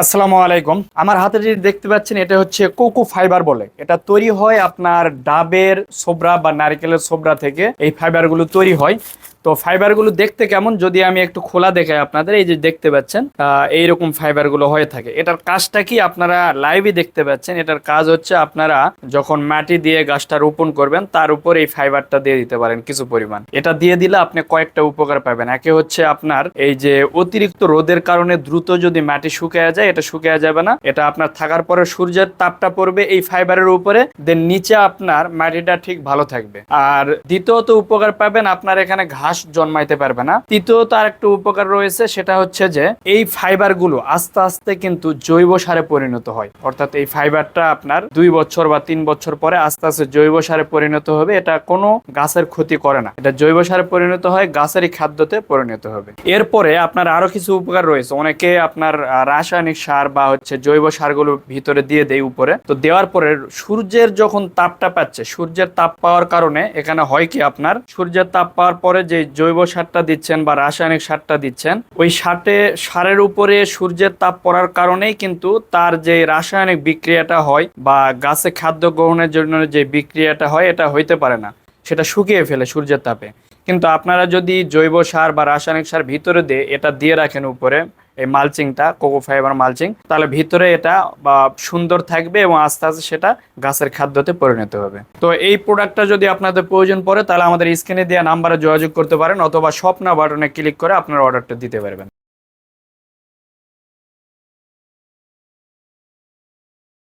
আসসালামু আলাইকুম। আমার হাতে যে দেখতে পাচ্ছেন, এটা হচ্ছে কোকো ফাইবার বলে। এটা তৈরি হয় আপনার ডাবের সোবরা বা নারকেলের সোবরা থেকে। এই ফাইবারগুলো তৈরি হয়। তো ফাইবারগুলো দেখতে কেমন? যদি আমি একটু খোলা দেখাই আপনাদের, এই যে দেখতে পাচ্ছেন এইরকম ফাইবারগুলো হয়ে থাকে। এটার কাজটা কি আপনারা লাইভই দেখতে পাচ্ছেন? এটার কাজ হচ্ছে আপনারা যখন মাটি দিয়ে গাছটা রোপণ করবেন, তার উপর এই ফাইবারটা দিয়ে দিতে পারেন কিছু পরিমাণ। এটা দিয়ে দিলে আপনি কয়েকটা উপকার পাবেন। একে হচ্ছে আপনার এই যে অতিরিক্ত রোদের কারণে দ্রুত যদি মাটি শুকিয়ে যায়, এটা শুকিয়ে যাবে না। এটা আপনার থাকার পরে সূর্যের তাপটা পড়বে এই ফাইবারের উপরে দেন নিচে আপনার মাটিটা ঠিক ভালো থাকবে। আর দ্বিতীয়ত উপকার পাবেন আপনার এখানে ঘাস জন্মাইতে পারবে না। তৃতীয়ত আর একটা উপকার রয়েছে, সেটা হচ্ছে যে এই ফাইবারগুলো আস্তে আস্তে কিন্তু জৈব সারে পরিণত হয়। অর্থাৎ এই ফাইবারটা আপনার দুই বছর বা তিন বছর পরে আস্তে আস্তে জৈব সারে পরিণত হবে। এটা কোনো গাছের ক্ষতি করে না। এটা জৈব সারে পরিণত হয়, গাছেরই খাদ্যতে পরিণত হবে। এরপরে আপনার আরও কিছু উপকার রয়েছে। অনেকে আপনার রাসায়নিক সার বা হচ্ছে জৈব সারগুলো ভিতরে দিয়ে দেয় উপরে। তো দেওয়ার পরে সূর্যের যখন তাপটা পাচ্ছে, সূর্যের তাপ পাওয়ার কারণে এখানে হয় কি আপনার, সূর্যের তাপ পাওয়ার পরে যে জৈব সারটা দিচ্ছেন বা রাসায়নিক সারটা দিচ্ছেন, ওই সারটে, সারের উপরে সূর্যের তাপ পড়ার কারণেই কিন্তু তার যে রাসায়নিক বিক্রিয়াটা হয় বা গাছে খাদ্য গ্রহণের জন্য যে বিক্রিয়াটা হয়, এটা হইতে পারে না। সেটা শুকিয়ে ফেলে সূর্যের তাপে। কিন্তু আপনারা যদি জৈব সার বা রাসায়নিক সার ভিতরে দিয়ে এটা দিয়ে রাখেন উপরে এই মালচিংটা, কোকো ফাইবার মালচিং। তাহলে ভিতরে এটা, বা সুন্দর থাকবে এবং আস্তে আস্তে সেটা গাছের খাদ্যতে পরিণত হবে। তো এই প্রোডাক্টটা যদি আপনাদের প্রয়োজন পড়ে, তাহলে আমাদের স্ক্রিনে দেওয়া নাম্বারে যোগাযোগ করতে পারেন অথবা স্বপ্না বাটনে ক্লিক করে আপনার অর্ডারটা দিতে পারবেন।